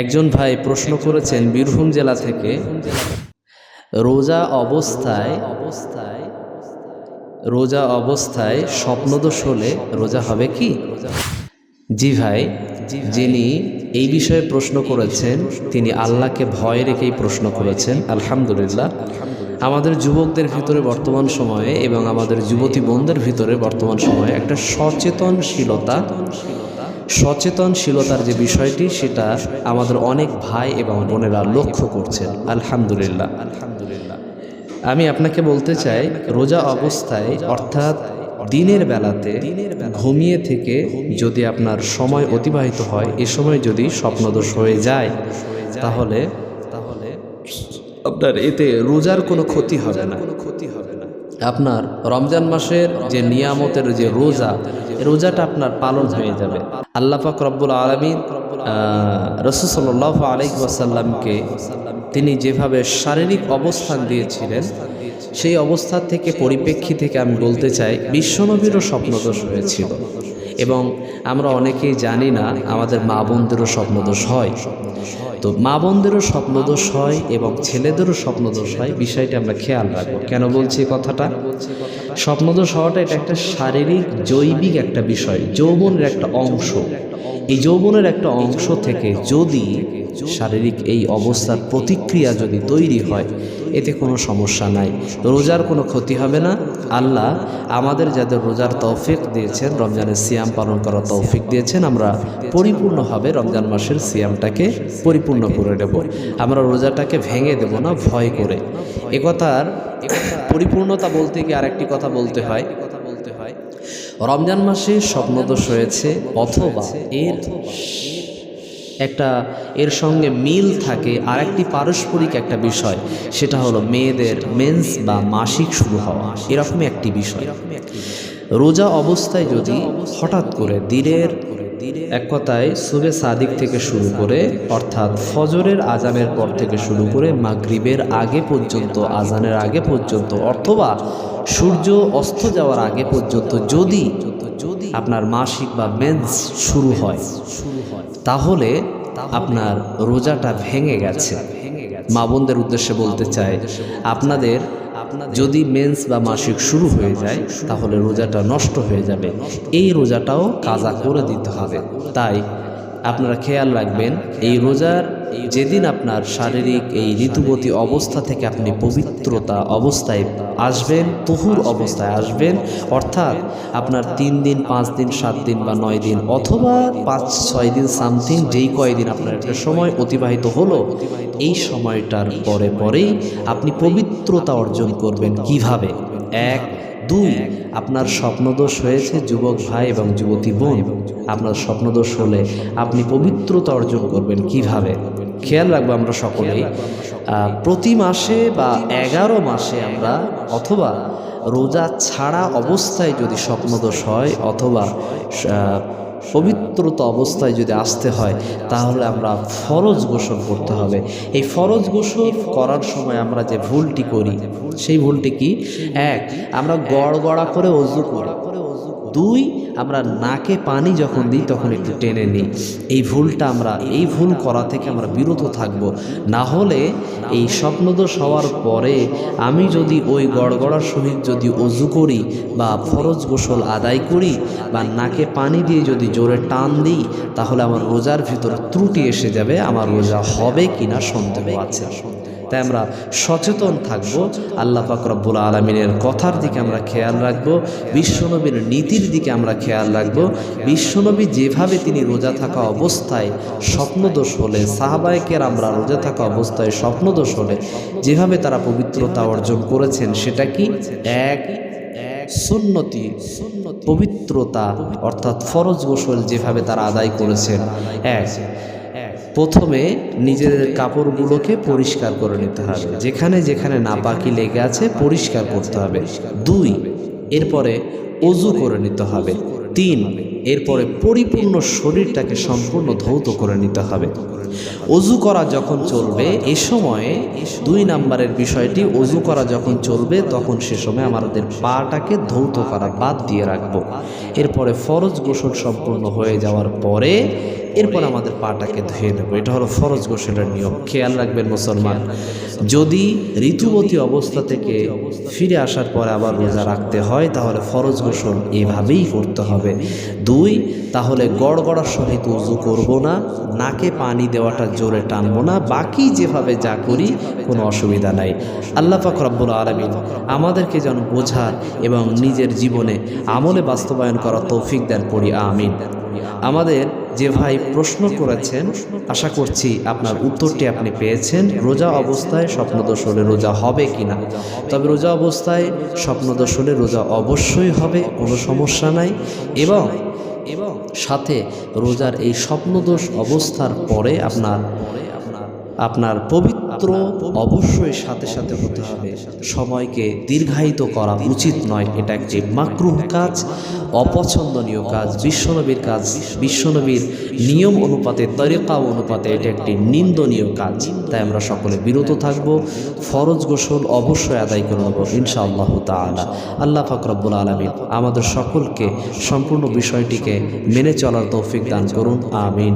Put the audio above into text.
একজন ভাই প্রশ্ন করেছেন, বীরভূম জেলা থেকে, রোজা অবস্থায় অবস্থায় রোজা অবস্থায় স্বপ্নদোষ হলে রোজা হবে কি? জি ভাই, যিনি এই বিষয়ে প্রশ্ন করেছেন, তিনি আল্লাহকে ভয় রেখেই প্রশ্ন করেছেন, আলহামদুলিল্লাহ। আমাদের যুবকদের ভিতরে বর্তমান সময়ে এবং আমাদের যুবতী বোনদের ভিতরে বর্তমান সময়ে একটা সচেতনশীলতা সচেতনশীলতার যে বিষয়টি সেটা আমাদের অনেক ভাই এবং বোনেরা লক্ষ্য করছেন। আলহামদুলিল্লাহ। আলহামদুলিল্লাহ আমি আপনাকে বলতে চাই রোজা অবস্থায় অর্থাৎ দিনের বেলাতে ঘুমিয়ে থেকে যদি আপনার সময় অতিবাহিত হয় এ সময় যদি স্বপ্নদোষ হয়ে যায় তাহলে তাহলে আপনার এতে রোজার কোনো ক্ষতি হবে না। কোনো ক্ষতি হবে না। আপনার রমজান মাসের যে নিয়ামতের যে রোজা রোজাটা আপনার পালন হয়ে যাবে। আল্লাহ পাক রব্বুল আলমিন রসুল সাল্লাহ আলাইক তিনি যেভাবে শারীরিক অবস্থান দিয়েছিলেন সেই অবস্থা থেকে, পরিপ্রেক্ষী থেকে আমি বলতে চাই, বিশ্বনবীরও স্বপ্নদোষ হয়েছিল। এবং আমরা অনেকেই জানি না, আমাদের মা বোনদেরও স্বপ্নদোষ হয়। তো মা বোনদেরও স্বপ্নদোষ হয় এবং ছেলেদেরও স্বপ্নদোষ হয়, বিষয়টা আমরা খেয়াল রাখব। কেন বলছি কথাটা? স্বপ্নদোষ হওয়াটা এটা একটা শারীরিক, জৈবিক একটা বিষয়, যৌবনের একটা অংশ। এই যৌবনের একটা অংশ থেকে যদি শারীরিক এই অবস্থার প্রতিক্রিয়া যদি তৈরি হয়, এতে কোনো সমস্যা নাই। রোজার কোনো ক্ষতি হবে না। আল্লাহ আমাদের যাদের রোজার তৌফিক দিয়েছেন, রমজানের সিয়াম পালন করার তৌফিক দিয়েছেন, আমরা পরিপূর্ণভাবে রমজান মাসের সিয়ামটাকে পরিপূর্ণ করে দেব আমরা রোজাটাকে ভেঙে দেব না, ভয় করে। একথার পরিপূর্ণতা বলতে গিয়ে আরেকটি কথা বলতে হয়। রমজান মাসে স্বপ্নদোষ হয়েছে অথবা এর একটা, এর সঙ্গে মিল থাকে আর একটি পারস্পরিক একটা বিষয়, সেটা হলো মেয়েদের মেন্স বা মাসিক শুরু হওয়া, এরকমই একটি বিষয়। রোজা অবস্থায় যদি হঠাৎ করে দিনের এক কথায় সুবে সাদিক থেকে শুরু করে, অর্থাৎ ফজরের আজানের পর থেকে শুরু করে মাগরিবের আগে পর্যন্ত আজানের আগে পর্যন্ত, অথবা সূর্য অস্ত যাওয়ার আগে পর্যন্ত যদি আপনার মাসিক বা মেন্স শুরু হয় তাহলে আপনার রোজাটা ভেঙে গেছে। মা বোনদের উদ্দেশ্যে বলতে চাই, আপনাদের যদি মেন্স বা মাসিক শুরু হয়ে যায়, তাহলে রোজাটা নষ্ট হয়ে যাবে। এই রোজাটাও কাজা করে দিতে হবে। তাই আপনারা খেয়াল রাখবেন, এই রোজার যেদিন আপনার শারীরিক এই ঋতুবতী অবস্থা থেকে আপনি পবিত্রতা অবস্থায় আসবেন, তহুর অবস্থায় আসবেন, অর্থাৎ আপনার তিন দিন, পাঁচ দিন, সাত দিন বা নয় দিন অথবা পাঁচ, ছয় দিন, সামথিং যেই কয়দিন আপনার একটা সময় অতিবাহিত হলো, এই সময়টার পরে পরেই আপনি পবিত্রতা অর্জন করবেন কীভাবে? এক, দুই, আপনার স্বপ্নদোষ হয়েছে যুবক ভাই এবং যুবতী বোন। আপনার স্বপ্নদোষ হলে আপনি পবিত্রতা অর্জন করবেন কীভাবে? খেয়াল রাখব আমরা সকলেই। প্রতি মাসে বা এগারো মাসে আমরা অথবা রোজা ছাড়া অবস্থায় যদি স্বপ্নদোষ হয় অথবা পবিত্রতা অবস্থায় যদি আসতে হয়, তাহলে আমরা ফরজ গোসল করতে হবে। এই ফরজ গোসল করার সময় আমরা যে ভুলটি করি, সেই ভুলটি কি? এক, আমরা গড় গড়া করে অজু করি। দুই, আমরা নাকে পানি যখন দিই, তখন একটু টেনে নিই। এই ভুলটা আমরা, এই ভুল করা থেকে আমরা বিরত থাকব। না হলে এই স্বপ্নদোষ হওয়ার পরে আমি যদি ওই গড়গড়ার সহিত যদি অজু করি বা ফরজ গোসল আদায় করি বা নাকে পানি দিয়ে যদি জোরে টান দিই, তাহলে আমার রোজার ভিতরে ত্রুটি এসে যাবে, আমার রোজা হবে কিনা সন্দেহ আছে। তাই আমরা সচেতন থাকব। আল্লাহ ফাকরবুল আলমিনের কথার দিকে আমরা খেয়াল রাখব। বিশ্বনবীর নীতির দিকে আমরা খেয়াল রাখব। বিশ্বনবী যেভাবে তিনি রোজা থাকা অবস্থায় স্বপ্নদোষ হলে সাহাবায়কের আমরা রোজা থাকা অবস্থায় স্বপ্নদোষ হলে, যেভাবে তারা পবিত্রতা অর্জন করেছেন, সেটা কি? এক সুন্নতি, পবিত্রতা অর্থাৎ ফরজ গোসল যেভাবে তারা আদায় করেছেন। এক প্রথমে নিজেদের কাপড়গুলোকে পরিষ্কার করে নিতে হবে। যেখানে যেখানে নাপাকি লেগে আছে, পরিষ্কার করতে হবে। দুই, এরপরে অজু করে নিতে হবে। তিন, এরপরে পরিপূর্ণ শরীরটাকে সম্পূর্ণ ধৌত করে নিতে হবে। অজু করা যখন চলবে, এ সময়ে দুই নাম্বারের বিষয়টি, অজু করা যখন চলবে, তখন সে সময় আমাদের পাটাকে ধৌত করা বাদ দিয়ে রাখব। এরপরে ফরজ গোসল সম্পূর্ণ হয়ে যাওয়ার পরে এরপর আমাদের পাটাকে ধুয়ে নেব এটা হলো ফরজ গোসলের নিয়ম। খেয়াল রাখবেন মুসলমান, যদি ঋতুবতী অবস্থা থেকে ফিরে আসার পরে আবার রোজা রাখতে হয়, তাহলে ফরজ গোসল এভাবেই করতে হবে। দুই, তাহলে গড়গড়া সহিত উজু করব না, নাকে পানি দেওয়াটা জোরে টানবো না, বাকি যেভাবে যা করি কোনো অসুবিধা নাই। আল্লাহ পাক আলমিন আমাদেরকে যেন বোঝার এবং নিজের জীবনে আমলে বাস্তবায়ন করা তৌফিক দেন পড়ি, আমিন। আমাদের যে ভাই প্রশ্ন করেছেন, আশা করছি আপনার উত্তরটি আপনি পেয়েছেন। রোজা অবস্থায় স্বপ্নদোষ হলে রোজা হবে কিনা? তবে রোজা অবস্থায় স্বপ্নদোষ হলে রোজা অবশ্যই হবে, কোনো সমস্যা নাই। এবং এবং সাথে রোজার এই স্বপ্নদোষ অবস্থার পরে আপনার আপনার পবিত্র অবশ্যই সাথে সাথে হতে হবে। সময়কে দীর্ঘায়িত করা উচিত নয়, এটা একটি মাকরুহ কাজ। অপছন্দনীয় কাজ, বিশ্বনবীর কাজ, বিশ্বনবীর নিয়ম অনুপাতে, তরিকা অনুপাতে এটা একটি নিন্দনীয় কাজ। তাই আমরা সকলে বিরত থাকব। ফরজ গোসল অবশ্যই আদায় করে নেব, ইনশাআল্লাহ তালা আল্লাহ ফকরব্বুল আলমিন আমাদের সকলকে সম্পূর্ণ বিষয়টিকে মেনে চলার তৌফিক দান করুন। আমিন।